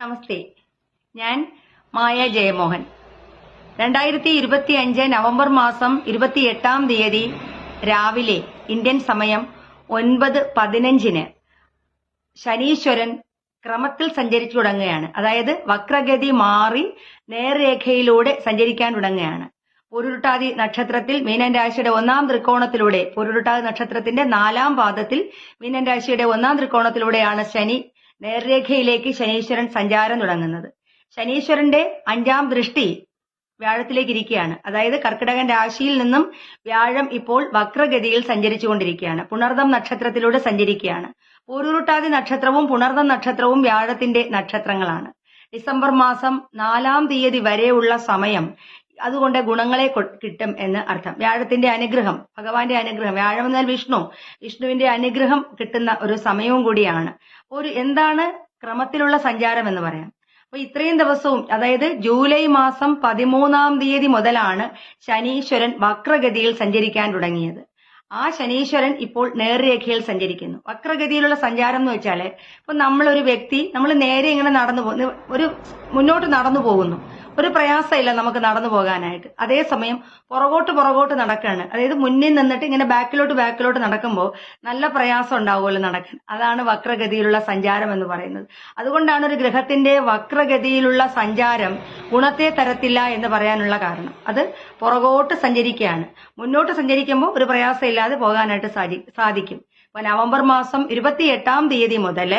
നമസ്തേ. ഞാൻ മായ ജയമോഹൻ. രണ്ടായിരത്തി ഇരുപത്തി അഞ്ച് നവംബർ മാസം ഇരുപത്തി എട്ടാം തീയതി രാവിലെ ഇന്ത്യൻ സമയം ഒൻപത് പതിനഞ്ചിന് ശനീശ്വരൻ ക്രമത്തിൽ സഞ്ചരിച്ചു തുടങ്ങുകയാണ്. അതായത് വക്രഗതി മാറി നേർരേഖയിലൂടെ സഞ്ചരിക്കാൻ തുടങ്ങുകയാണ്. പൊരുരുട്ടാതി നക്ഷത്രത്തിൽ മീനൻ രാശിയുടെ ഒന്നാം ത്രികോണത്തിലൂടെ പൊരുരുട്ടാതി നക്ഷത്രത്തിന്റെ നാലാം പാദത്തിൽ മീനൻ രാശിയുടെ ഒന്നാം ത്രികോണത്തിലൂടെയാണ് ശനി നേർരേഖയിലേക്ക് ശനീശ്വരൻ സഞ്ചാരം തുടങ്ങുന്നത്. ശനീശ്വരന്റെ അഞ്ചാം ദൃഷ്ടി വ്യാഴത്തിലേക്ക് ഇരിക്കുകയാണ് അതായത് കർക്കിടകൻ രാശിയിൽ നിന്നും വ്യാഴം ഇപ്പോൾ വക്രഗതിയിൽ സഞ്ചരിച്ചുകൊണ്ടിരിക്കുകയാണ്. പുണർദം നക്ഷത്രത്തിലൂടെ സഞ്ചരിക്കുകയാണ്. പൂരുരുട്ടാതി നക്ഷത്രവും പുണർദം നക്ഷത്രവും വ്യാഴത്തിന്റെ നക്ഷത്രങ്ങളാണ്. ഡിസംബർ മാസം നാലാം തീയതി വരെയുള്ള സമയം അതുകൊണ്ട് ഗുണങ്ങളെ കിട്ടും എന്ന് അർത്ഥം. വ്യാഴത്തിന്റെ അനുഗ്രഹം ഭഗവാന്റെ അനുഗ്രഹം വ്യാഴം എന്നാൽ വിഷ്ണു. വിഷ്ണുവിന്റെ അനുഗ്രഹം കിട്ടുന്ന ഒരു സമയവും കൂടിയാണ്. ഒരു എന്താണ് ക്രമത്തിലുള്ള സഞ്ചാരം എന്ന് പറയാം. അപ്പൊ ഇത്രയും ദിവസവും അതായത് ജൂലൈ മാസം പതിമൂന്നാം തീയതി മുതലാണ് ശനീശ്വരൻ വക്രഗതിയിൽ സഞ്ചരിക്കാൻ തുടങ്ങിയത്. ആ ശനീശ്വരൻ ഇപ്പോൾ നേർരേഖയിൽ സഞ്ചരിക്കുന്നു. വക്രഗതിയിലുള്ള സഞ്ചാരം എന്ന് വെച്ചാൽ ഇപ്പൊ നമ്മളൊരു വ്യക്തി നമ്മൾ നേരെ ഇങ്ങനെ നടന്നു പോകുന്നു ഒരു മുന്നോട്ട് നടന്നു പോകുന്നു. ഒരു പ്രയാസമില്ല നമുക്ക് നടന്നു പോകാനായിട്ട്. അതേസമയം പുറകോട്ട് പുറകോട്ട് നടക്കാണ്. അതായത് മുന്നിൽ നിന്നിട്ട് ഇങ്ങനെ ബാക്കിലോട്ട് ബാക്കിലോട്ട് നടക്കുമ്പോൾ നല്ല പ്രയാസം ഉണ്ടാവുമല്ലോ നടക്കാൻ. അതാണ് വക്രഗതിയിലുള്ള സഞ്ചാരം എന്ന് പറയുന്നത്. അതുകൊണ്ടാണ് ഒരു ഗ്രഹത്തിന്റെ വക്രഗതിയിലുള്ള സഞ്ചാരം ഗുണത്തെ തരത്തില്ല എന്ന് പറയാനുള്ള കാരണം. അത് പുറകോട്ട് സഞ്ചരിക്കുകയാണ്. മുന്നോട്ട് സഞ്ചരിക്കുമ്പോൾ ഒരു പ്രയാസമില്ലാതെ പോകാനായിട്ട് സാധിക്കും. അപ്പൊ നവംബർ മാസം ഇരുപത്തി എട്ടാം തീയതി മുതൽ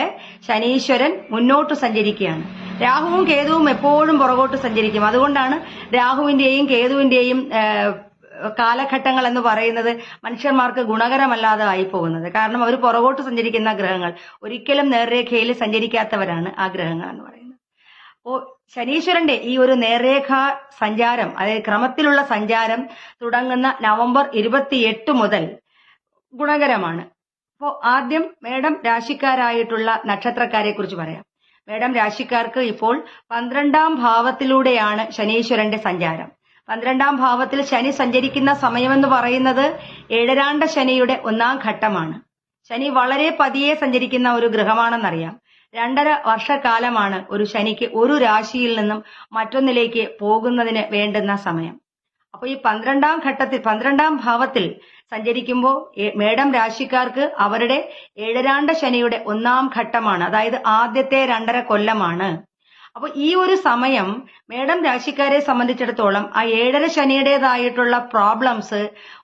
ശനീശ്വരൻ മുന്നോട്ട് സഞ്ചരിക്കുകയാണ്. രാഹുവും കേതുവും എപ്പോഴും പുറകോട്ട് സഞ്ചരിക്കും. അതുകൊണ്ടാണ് രാഹുവിന്റെയും കേതുവിന്റെയും കാലഘട്ടങ്ങൾ എന്ന് പറയുന്നത് മനുഷ്യന്മാർക്ക് ഗുണകരമല്ലാതെ ആയി പോകുന്നത് കാരണം അവർ പുറകോട്ട് സഞ്ചരിക്കുന്ന ഗ്രഹങ്ങൾ ഒരിക്കലും നേർരേഖയിൽ സഞ്ചരിക്കാത്തവരാണ് ആ ഗ്രഹങ്ങൾ എന്ന് പറയുന്നത്. അപ്പോ ശനീശ്വരന്റെ ഈ ഒരു നേർരേഖ സഞ്ചാരം അതായത് ക്രമത്തിലുള്ള സഞ്ചാരം തുടങ്ങുന്ന നവംബർ ഇരുപത്തിയെട്ട് മുതൽ ഗുണകരമാണ്. അപ്പോൾ ആദ്യം മേഡം രാശിക്കാരായിട്ടുള്ള നക്ഷത്രക്കാരെ കുറിച്ച് പറയാം. മേഡം രാശിക്കാർക്ക് ഇപ്പോൾ പന്ത്രണ്ടാം ഭാവത്തിലൂടെയാണ് ശനീശ്വരന്റെ സഞ്ചാരം. പന്ത്രണ്ടാം ഭാവത്തിൽ ശനി സഞ്ചരിക്കുന്ന സമയമെന്ന് പറയുന്നത് ഏഴരാണ്ട ശനിയുടെ ഒന്നാം ഘട്ടമാണ്. ശനി വളരെ പതിയെ സഞ്ചരിക്കുന്ന ഒരു ഗ്രഹമാണെന്നറിയാം. രണ്ടര വർഷക്കാലമാണ് ഒരു ശനിക്ക് ഒരു രാശിയിൽ നിന്നും മറ്റൊന്നിലേക്ക് പോകുന്നതിന് വേണ്ടുന്ന സമയം. അപ്പൊ ഈ പന്ത്രണ്ടാം ഘട്ടത്തിൽ പന്ത്രണ്ടാം ഭാവത്തിൽ സഞ്ചരിക്കുമ്പോൾ മേടം രാശിക്കാർക്ക് അവരുടെ ഏഴരാണ്ട ശനിയുടെ ഒന്നാം ഘട്ടമാണ്. അതായത് ആദ്യത്തെ രണ്ടര കൊല്ലമാണ്. അപ്പൊ ഈ ഒരു സമയം മേടം രാശിക്കാരെ സംബന്ധിച്ചിടത്തോളം ആ ഏഴര ശനിയുടേതായിട്ടുള്ള പ്രോബ്ലംസ്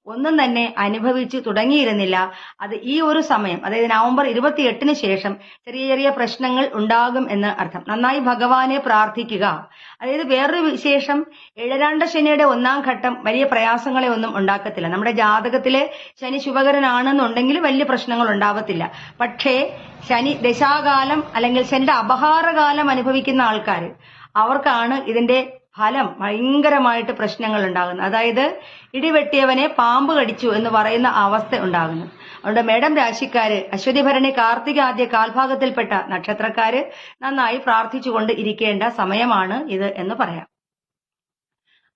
ഒന്നും തന്നെ അനുഭവിച്ചു തുടങ്ങിയിരുന്നില്ല. അത് ഈ ഒരു സമയം അതായത് നവംബർ ഇരുപത്തിയെട്ടിന് ശേഷം ചെറിയ ചെറിയ പ്രശ്നങ്ങൾ ഉണ്ടാകും എന്ന് അർത്ഥം. നന്നായി ഭഗവാനെ പ്രാർത്ഥിക്കുക. അതായത് വേറൊരു വിശേഷം ഏഴരാണ്ട ശനിയുടെ ഒന്നാം ഘട്ടം വലിയ പ്രയാസങ്ങളെ ഒന്നും ഉണ്ടാക്കത്തില്ല. നമ്മുടെ ജാതകത്തിലെ ശനി ശുഭകരനാണെന്നുണ്ടെങ്കിൽ വലിയ പ്രശ്നങ്ങൾ ഉണ്ടാവത്തില്ല. പക്ഷേ ശനി ദശാകാലം അല്ലെങ്കിൽ ശനിയുടെ അപഹാരകാലം അനുഭവിക്കുന്ന ആൾക്കാർ അവർക്കാണ് ഇതിന്റെ ഫലം ഭയങ്കരമായിട്ട് പ്രശ്നങ്ങൾ ഉണ്ടാകുന്നു അതായത് ഇടിവെട്ടിയവനെ പാമ്പ് കടിച്ചു എന്ന് പറയുന്ന അവസ്ഥ ഉണ്ടാകുന്നു. അതുകൊണ്ട് മേഡം രാശിക്കാര് അശ്വതി ഭരണി കാർത്തിക ആദ്യ കാൽഭാഗത്തിൽപ്പെട്ട നക്ഷത്രക്കാര് നന്നായി പ്രാർത്ഥിച്ചുകൊണ്ട് ഇരിക്കേണ്ട സമയമാണ് ഇത് എന്ന് പറയാം.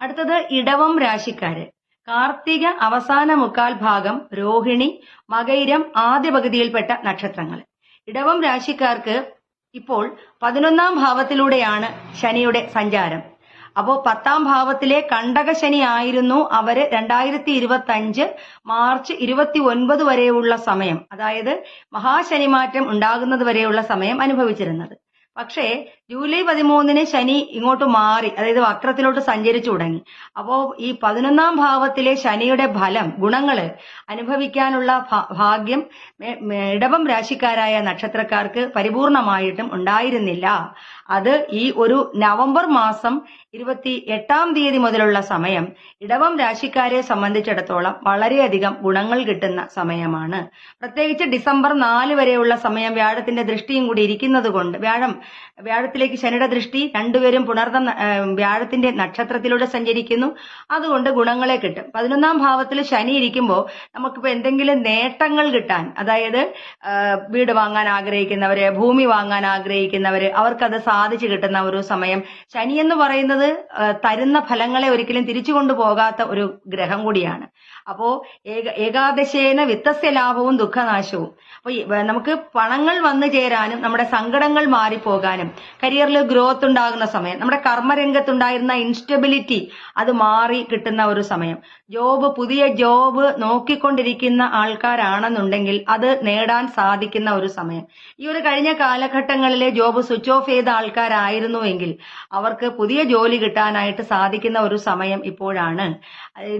അടുത്തത് ഇടവം രാശിക്കാര്. കാർത്തിക അവസാന മുക്കാൽ ഭാഗം രോഹിണി മകൈരം ആദ്യ പകുതിയിൽപ്പെട്ട നക്ഷത്രങ്ങൾ ഇടവം രാശിക്കാർക്ക് ഇപ്പോൾ പതിനൊന്നാം ഭാവത്തിലൂടെയാണ് ശനിയുടെ സഞ്ചാരം. അപ്പോ പത്താം ഭാവത്തിലെ കണ്ടകശനി ആയിരുന്നു അവർ രണ്ടായിരത്തി ഇരുപത്തി അഞ്ച് മാർച്ച് ഇരുപത്തി ഒൻപത് വരെയുള്ള സമയം. അതായത് മഹാശനിമാറ്റം ഉണ്ടാകുന്നത് വരെയുള്ള സമയം അനുഭവിച്ചിരുന്നത്. പക്ഷേ ജൂലൈ പതിമൂന്നിന് ശനി ഇങ്ങോട്ട് മാറി അതായത് വക്രത്തിലോട്ട് സഞ്ചരിച്ചു തുടങ്ങി. അപ്പോ ഈ പതിനൊന്നാം ഭാവത്തിലെ ശനിയുടെ ഫലം ഗുണങ്ങൾ അനുഭവിക്കാനുള്ള ഭാഗ്യം ഇടവം രാശിക്കാരായ നക്ഷത്രക്കാർക്ക് പരിപൂർണമായിട്ടും ഉണ്ടായിരുന്നില്ല. അത് ഈ ഒരു നവംബർ മാസം ഇരുപത്തി എട്ടാം തീയതി മുതലുള്ള സമയം. ഇടവം രാശിക്കാരെ സംബന്ധിച്ചിടത്തോളം വളരെയധികം ഗുണങ്ങൾ കിട്ടുന്ന സമയമാണ്. പ്രത്യേകിച്ച് ഡിസംബർ നാല് വരെയുള്ള സമയം വ്യാഴത്തിന്റെ ദൃഷ്ടിയും കൂടി ഇരിക്കുന്നത് കൊണ്ട് വ്യാഴം വ്യാഴത്തിലേക്ക് ശനിയുടെ ദൃഷ്ടി രണ്ടുപേരും പുണർന്ന വ്യാഴത്തിന്റെ നക്ഷത്രത്തിലൂടെ സഞ്ചരിക്കുന്നു. അതുകൊണ്ട് ഗുണങ്ങളെ കിട്ടും. പതിനൊന്നാം ഭാവത്തിൽ ശനി ഇരിക്കുമ്പോൾ നമുക്കിപ്പോ എന്തെങ്കിലും നേട്ടങ്ങൾ കിട്ടാൻ അതായത് വീട് വാങ്ങാൻ ആഗ്രഹിക്കുന്നവര് ഭൂമി വാങ്ങാൻ ആഗ്രഹിക്കുന്നവര് അവർക്കത് സാധിച്ചു കിട്ടുന്ന ഒരു സമയം. ശനി എന്ന് പറയുന്നത് തരുന്ന ഫലങ്ങളെ ഒരിക്കലും തിരിച്ചു കൊണ്ടുപോകാത്ത ഒരു ഗ്രഹം കൂടിയാണ്. അപ്പോ ഏക ഏകാദശേന വിത്തസ്യ ലാഭവും ദുഃഖനാശവും. അപ്പൊ നമുക്ക് പണങ്ങൾ വന്നു ചേരാനും നമ്മുടെ സങ്കടങ്ങൾ മാറിപ്പോകാനും കരിയറിൽ ഗ്രോത്ത് ഉണ്ടാകുന്ന സമയം നമ്മുടെ കർമ്മരംഗത്തുണ്ടായിരുന്ന ഇൻസ്റ്റബിലിറ്റി അത് മാറി കിട്ടുന്ന ഒരു സമയം. ജോബ് പുതിയ ജോബ് നോക്കിക്കൊണ്ടിരിക്കുന്ന ആൾക്കാരാണെന്നുണ്ടെങ്കിൽ അത് നേടാൻ സാധിക്കുന്ന ഒരു സമയം. ഈ ഒരു കഴിഞ്ഞ കാലഘട്ടങ്ങളിലെ ജോബ് സ്വിച്ച് ഓഫ് ചെയ്ത ആൾക്കാരായിരുന്നുവെങ്കിൽ അവർക്ക് പുതിയ ജോലി കിട്ടാനായിട്ട് സാധിക്കുന്ന ഒരു സമയം ഇപ്പോഴാണ്.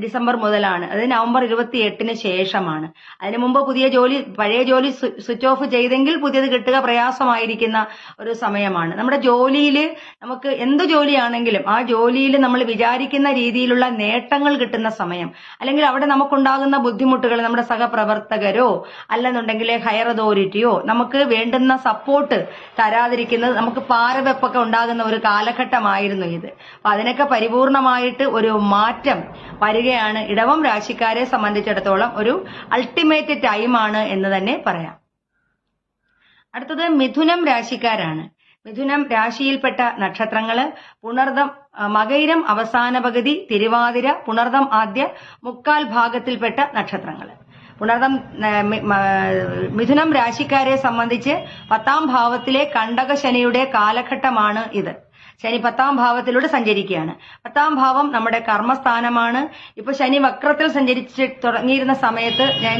ഡിസംബർ മുതലാണ്. അത് നവംബർ ഇരുപത്തി എട്ടിന് ശേഷമാണ്. അതിനു മുമ്പ് പുതിയ ജോലി പഴയ ജോലി സ്വിച്ച് ഓഫ് ചെയ്തെങ്കിൽ പുതിയത് കിട്ടുക പ്രയാസമായിരിക്കുന്ന ഒരു സമയമാണ്. നമ്മുടെ ജോലിയിൽ നമുക്ക് എന്ത് ജോലിയാണെങ്കിലും ആ ജോലിയിൽ നമ്മൾ വിചാരിക്കുന്ന രീതിയിലുള്ള നേട്ടങ്ങൾ കിട്ടുന്ന സമയം. അല്ലെങ്കിൽ അവിടെ നമുക്കുണ്ടാകുന്ന ബുദ്ധിമുട്ടുകൾ നമ്മുടെ സഹപ്രവർത്തകരോ അല്ലെന്നുണ്ടെങ്കിൽ ഹയർ അതോറിറ്റിയോ നമുക്ക് വേണ്ടുന്ന സപ്പോർട്ട് തരാതിരിക്കുന്നത് നമുക്ക് പാരവെപ്പൊക്കെ ഉണ്ടാകുന്ന ഒരു കാലഘട്ടമായിരുന്നു ഇത്. അപ്പൊ അതിനൊക്കെ പരിപൂർണമായിട്ട് ഒരു മാറ്റം വരികയാണ്. ഇടവം രാശിക്കാരെ സംബന്ധിച്ചിടത്തോളം ഒരു അൾട്ടിമേറ്റ് ടൈമാണ് എന്ന് തന്നെ പറയാം. അടുത്തത് മിഥുനം രാശിക്കാരാണ്. മിഥുനം രാശിയിൽപ്പെട്ട നക്ഷത്രങ്ങൾ പുണർദം മകൈരം അവസാന പകുതി തിരുവാതിര പുണർദം ആദ്യ മുക്കാൽ ഭാഗത്തിൽപ്പെട്ട നക്ഷത്രങ്ങൾ. പുണർദം മിഥുനം രാശിക്കാരെ സംബന്ധിച്ച് പത്താം ഭാവത്തിലെ കണ്ടകശനിയുടെ കാലഘട്ടമാണ് ഇത്. ശനി പത്താം ഭാവത്തിലൂടെ സഞ്ചരിക്കുകയാണ്. പത്താം ഭാവം നമ്മുടെ കർമ്മസ്ഥാനമാണ്. ഇപ്പൊ ശനി വക്രത്തിൽ സഞ്ചരിച്ച് തുടങ്ങിയിരുന്ന സമയത്ത് ഞാൻ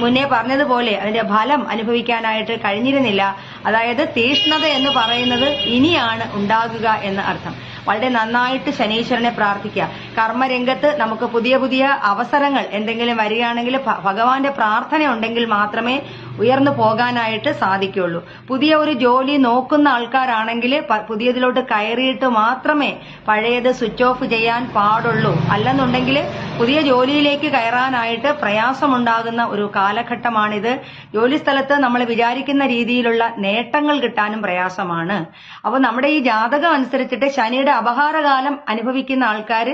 മുന്നേ പറഞ്ഞതുപോലെ അതിന്റെ ഫലം അനുഭവിക്കാനായിട്ട് കഴിഞ്ഞിരുന്നില്ല. അതായത് തീഷ്ണത എന്ന് പറയുന്നത് ഇനിയാണ് ഉണ്ടാകുക എന്ന് അർത്ഥം. വളരെ നന്നായിട്ട് ശനീശ്വരനെ പ്രാർത്ഥിക്കുക. കർമ്മരംഗത്ത് നമുക്ക് പുതിയ പുതിയ അവസരങ്ങൾ എന്തെങ്കിലും വരികയാണെങ്കിൽ ഭഗവാന്റെ പ്രാർത്ഥന ഉണ്ടെങ്കിൽ മാത്രമേ ഉയർന്നു പോകാനായിട്ട് സാധിക്കുള്ളൂ പുതിയ ഒരു ജോലി നോക്കുന്ന ആൾക്കാരാണെങ്കിൽ പുതിയതിലോട്ട് കയറിയിട്ട് മാത്രമേ പഴയത് സ്വിച്ച് ഓഫ് ചെയ്യാൻ പാടുള്ളൂ. അല്ലെന്നുണ്ടെങ്കിൽ പുതിയ ജോലിയിലേക്ക് കയറാനായിട്ട് പ്രയാസമുണ്ടാകുന്ന ഒരു കാലഘട്ടമാണിത്. ജോലിസ്ഥലത്ത് നമ്മൾ വിചാരിക്കുന്ന രീതിയിലുള്ള നേട്ടങ്ങൾ കിട്ടാനും പ്രയാസമാണ്. അപ്പോൾ നമ്മുടെ ഈ ജാതകം അനുസരിച്ചിട്ട് ശനിയുടെ അപഹാരകാലം അനുഭവിക്കുന്ന ആൾക്കാർ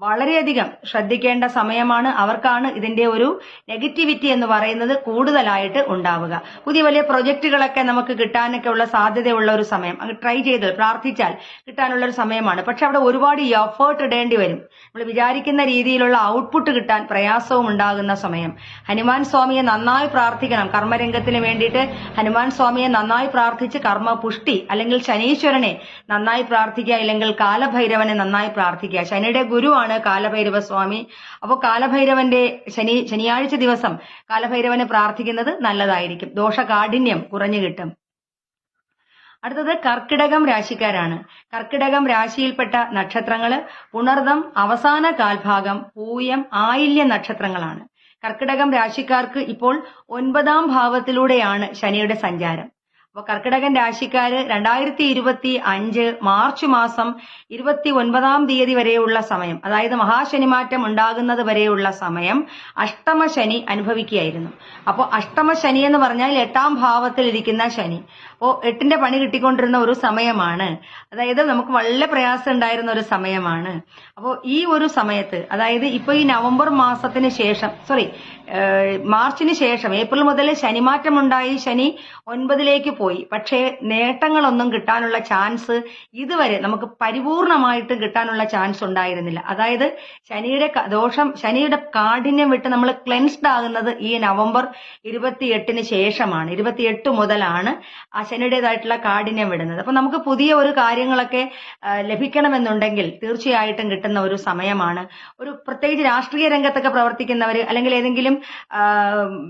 വളരെയധികം ശ്രദ്ധിക്കേണ്ട സമയമാണ്. അവർക്കാണ് ഇതിന്റെ ഒരു നെഗറ്റിവിറ്റി എന്ന് പറയുന്നത് കൂടുതലായിട്ട് ഉണ്ടാവുക. പുതിയ വലിയ പ്രൊജക്ടുകളൊക്കെ നമുക്ക് കിട്ടാനൊക്കെ ഉള്ള സാധ്യതയുള്ള ഒരു സമയം. അങ്ങ് ട്രൈ ചെയ്ത് പ്രാർത്ഥിച്ചാൽ കിട്ടാനുള്ള ഒരു സമയമാണ്. പക്ഷെ അവിടെ ഒരുപാട് എഫേർട്ട് ഇടേണ്ടി വരും. നമ്മൾ വിചാരിക്കുന്ന രീതിയിലുള്ള ഔട്ട്പുട്ട് കിട്ടാൻ പ്രയാസവും ഉണ്ടാകുന്ന സമയം. ഹനുമാൻ സ്വാമിയെ നന്നായി പ്രാർത്ഥിക്കണം. കർമ്മരംഗത്തിന് വേണ്ടിയിട്ട് ഹനുമാൻ സ്വാമിയെ നന്നായി പ്രാർത്ഥിച്ച് കർമ്മ പുഷ്ടി അല്ലെങ്കിൽ ശനീശ്വരനെ നന്നായി പ്രാർത്ഥിക്കുക അല്ലെങ്കിൽ കാലഭൈരവനെ നന്നായി പ്രാർത്ഥിക്കുക. ശനിയുടെ ഗുരുവാണ് കാലഭൈരവ സ്വാമി. അപ്പോൾ കാലഭൈരവന്റെ ശനി ശനിയാഴ്ച ദിവസം കാലഭൈരവനെ പ്രാർത്ഥിക്കുന്നത് നല്ലതായിരിക്കും. ദോഷകാഠിന്യം കുറഞ്ഞു കിട്ടും. അടുത്തത് കർക്കിടകം രാശിക്കാരാണ്. കർക്കിടകം രാശിയിൽപ്പെട്ട നക്ഷത്രങ്ങൾ പുണർദം അവസാന കാൽഭാഗം പൂയം ആയില്യ നക്ഷത്രങ്ങളാണ്. കർക്കിടകം രാശിക്കാർക്ക് ഇപ്പോൾ ഒൻപതാം ഭാവത്തിലൂടെയാണ് ശനിയുടെ സഞ്ചാരം. അപ്പൊ കർക്കിടകൻ രാശിക്കാര് രണ്ടായിരത്തി ഇരുപത്തി അഞ്ച് മാർച്ച് മാസം ഇരുപത്തി ഒൻപതാം തീയതി വരെയുള്ള സമയം അതായത് മഹാശനിമാറ്റം ഉണ്ടാകുന്നത് വരെയുള്ള സമയം അഷ്ടമ ശനി അനുഭവിക്കുകയായിരുന്നു. അപ്പോൾ അഷ്ടമ ശനി എന്ന് പറഞ്ഞാൽ എട്ടാം ഭാവത്തിൽ ഇരിക്കുന്ന ശനി. അപ്പോൾ എട്ടിന്റെ പണി കിട്ടിക്കൊണ്ടിരുന്ന ഒരു സമയമാണ്. അതായത് നമുക്ക് വളരെ പ്രയാസം ഉണ്ടായിരുന്ന ഒരു സമയമാണ്. അപ്പോൾ ഈ ഒരു സമയത്ത് അതായത് ഇപ്പൊ ഈ നവംബർ മാസത്തിന് ശേഷം സോറി മാർച്ചിന് ശേഷം ഏപ്രിൽ മുതൽ ശനിമാറ്റം ഉണ്ടായി ശനി ഒൻപതിലേക്ക് പോയി. പക്ഷേ നേട്ടങ്ങളൊന്നും കിട്ടാനുള്ള ചാൻസ് ഇതുവരെ നമുക്ക് പരിപൂർണമായിട്ട് കിട്ടാനുള്ള ചാൻസ് ഉണ്ടായിരുന്നില്ല. അതായത് ശനിയുടെ ദോഷം ശനിയുടെ കാഠിന്യം വിട്ട് നമ്മൾ ക്ലെൻസ്ഡ് ആകുന്നത് ഈ നവംബർ ഇരുപത്തിയെട്ടിന് ശേഷമാണ്. ഇരുപത്തിയെട്ട് മുതലാണ് ആ ശനിയുടേതായിട്ടുള്ള കാഠിന്യം വിടുന്നത്. അപ്പൊ നമുക്ക് പുതിയ ഒരു കാര്യങ്ങളൊക്കെ ലഭിക്കണമെന്നുണ്ടെങ്കിൽ തീർച്ചയായിട്ടും കിട്ടുന്ന ഒരു സമയമാണ്. ഒരു പ്രത്യേകിച്ച് രാഷ്ട്രീയ രംഗത്തൊക്കെ പ്രവർത്തിക്കുന്നവർ അല്ലെങ്കിൽ ഏതെങ്കിലും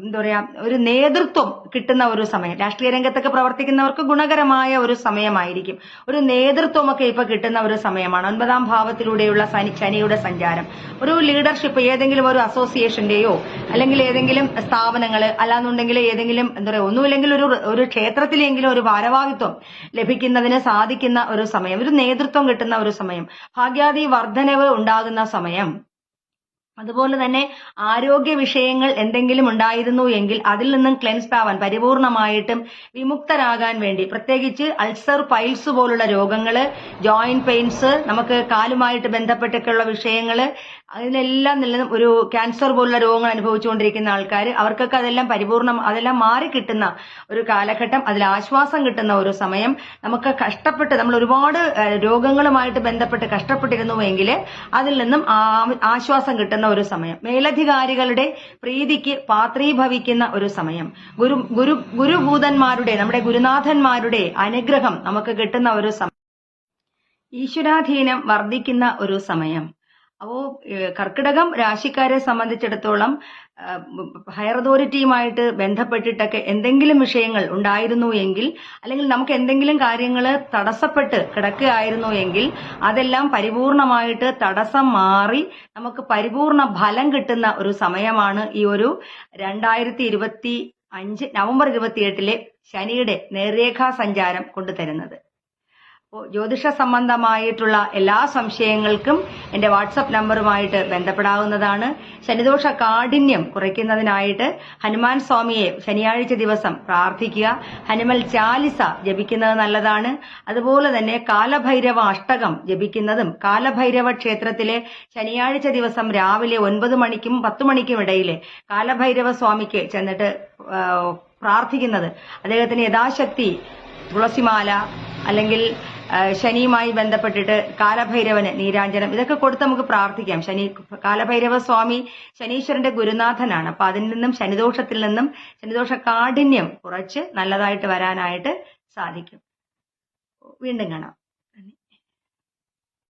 എന്താ പറയാ ഒരു നേതൃത്വം കിട്ടുന്ന ഒരു സമയം. രാഷ്ട്രീയ രംഗത്തൊക്കെ പ്രവർത്തിക്കുന്നവർക്ക് ഗുണകരമായ ഒരു സമയമായിരിക്കും. ഒരു നേതൃത്വമൊക്കെ ഇപ്പൊ കിട്ടുന്ന ഒരു സമയമാണ്. ഒൻപതാം ഭാവത്തിലൂടെയുള്ള ശനി ശനിയുടെ സഞ്ചാരം. ഒരു ലീഡർഷിപ്പ് ഏതെങ്കിലും ഒരു അസോസിയേഷന്റെയോ അല്ലെങ്കിൽ ഏതെങ്കിലും സ്ഥാപനങ്ങൾ അല്ലാന്നുണ്ടെങ്കിൽ ഏതെങ്കിലും എന്താ പറയുക ഒന്നുമില്ലെങ്കിൽ ഒരു ഒരു ക്ഷേത്രത്തിലെങ്കിലും ഒരു ഭാരവാഹിത്വം ലഭിക്കുന്നതിന് സാധിക്കുന്ന ഒരു സമയം. ഒരു നേതൃത്വം കിട്ടുന്ന ഒരു സമയം. ഭാഗ്യാദി വർധനവ് ഉണ്ടാകുന്ന സമയം. അതുപോലെ തന്നെ ആരോഗ്യ വിഷയങ്ങൾ എന്തെങ്കിലും ഉണ്ടായിരുന്നു എങ്കിൽ അതിൽ നിന്നും ക്ലെൻസ് ആവാൻ പരിപൂർണമായിട്ടും വിമുക്തരാകാൻ വേണ്ടി പ്രത്യേകിച്ച് അൾസർ പൈൽസ് പോലുള്ള രോഗങ്ങൾ ജോയിന്റ് പെയിൻസ് നമുക്ക് കാലുമായിട്ട് ബന്ധപ്പെട്ടൊക്കെയുള്ള വിഷയങ്ങൾ അതിനെല്ലാം നല്ല ഒരു ക്യാൻസർ പോലുള്ള രോഗങ്ങൾ അനുഭവിച്ചുകൊണ്ടിരിക്കുന്ന ആൾക്കാർ അവർക്കൊക്കെ അതെല്ലാം പരിപൂർണം അതെല്ലാം മാറി കിട്ടുന്ന ഒരു കാലഘട്ടം അതിൽ ആശ്വാസം കിട്ടുന്ന ഒരു സമയം. നമുക്ക് കഷ്ടപ്പെട്ട് നമ്മൾ ഒരുപാട് രോഗങ്ങളുമായിട്ട് ബന്ധപ്പെട്ട് കഷ്ടപ്പെട്ടിരുന്നുവെങ്കിൽ അതിൽ നിന്നും ആശ്വാസം കിട്ടുന്ന ഒരു സമയം. മേലധികാരികളുടെ പ്രീതിക്ക് പാത്രീഭവിക്കുന്ന ഒരു സമയം. ഗുരു ഗുരു ഗുരുഭൂതന്മാരുടെ നമ്മുടെ ഗുരുനാഥന്മാരുടെ അനുഗ്രഹം നമുക്ക് കിട്ടുന്ന ഒരു സമയം. ഈശ്വരാധീനം വർദ്ധിക്കുന്ന ഒരു സമയം. അപ്പോ ഏഹ്, കർക്കിടകം രാശിക്കാരെ സംബന്ധിച്ചിടത്തോളം ഹയർ അതോറിറ്റിയുമായിട്ട് ബന്ധപ്പെട്ടിട്ടൊക്കെ എന്തെങ്കിലും വിഷയങ്ങൾ ഉണ്ടായിരുന്നു എങ്കിൽ അല്ലെങ്കിൽ നമുക്ക് എന്തെങ്കിലും കാര്യങ്ങൾ തടസ്സപ്പെട്ട് കിടക്കുകയായിരുന്നു എങ്കിൽ അതെല്ലാം പരിപൂർണമായിട്ട് തടസ്സം മാറി നമുക്ക് പരിപൂർണ ഫലം കിട്ടുന്ന ഒരു സമയമാണ് ഈ ഒരു രണ്ടായിരത്തി ഇരുപത്തി അഞ്ച് നവംബർ ഇരുപത്തിയെട്ടിലെ ശനിയുടെ നേർരേഖാ സഞ്ചാരം കൊണ്ടുതരുന്നത്. അപ്പോൾ ജ്യോതിഷ സംബന്ധമായിട്ടുള്ള എല്ലാ സംശയങ്ങൾക്കും എന്റെ വാട്സപ്പ് നമ്പറുമായിട്ട് ബന്ധപ്പെടാവുന്നതാണ്. ശനിദോഷ കാഠിന്യം കുറയ്ക്കുന്നതിനായിട്ട് ഹനുമാൻ സ്വാമിയെ ശനിയാഴ്ച ദിവസം പ്രാർത്ഥിക്കുക. ഹനുമൽ ചാലിസ ജപിക്കുന്നത് നല്ലതാണ്. അതുപോലെ തന്നെ കാലഭൈരവ അഷ്ടകം ജപിക്കുന്നതും കാലഭൈരവ ക്ഷേത്രത്തിലെ ശനിയാഴ്ച ദിവസം രാവിലെ ഒൻപത് മണിക്കും പത്തു മണിക്കും ഇടയിലെ കാലഭൈരവ സ്വാമിക്ക് ചെന്നിട്ട് പ്രാർത്ഥിക്കുന്നത്. അദ്ദേഹത്തിന് യഥാശക്തി തുളസിമാല അല്ലെങ്കിൽ ശനിയുമായി ബന്ധപ്പെട്ടിട്ട് കാലഭൈരവന് നീരാഞ്ജനം ഇതൊക്കെ കൊടുത്ത് നമുക്ക് പ്രാർത്ഥിക്കാം. ശനി കാലഭൈരവ സ്വാമി ശനീശ്വരന്റെ ഗുരുനാഥനാണ്. അപ്പൊ അതിൽ നിന്നും ശനിദോഷത്തിൽ നിന്നും ശനിദോഷ കാഠിന്യം കുറച്ച് നല്ലതായിട്ട് വരാനായിട്ട് സാധിക്കും. വീണ്ടും കാണാം.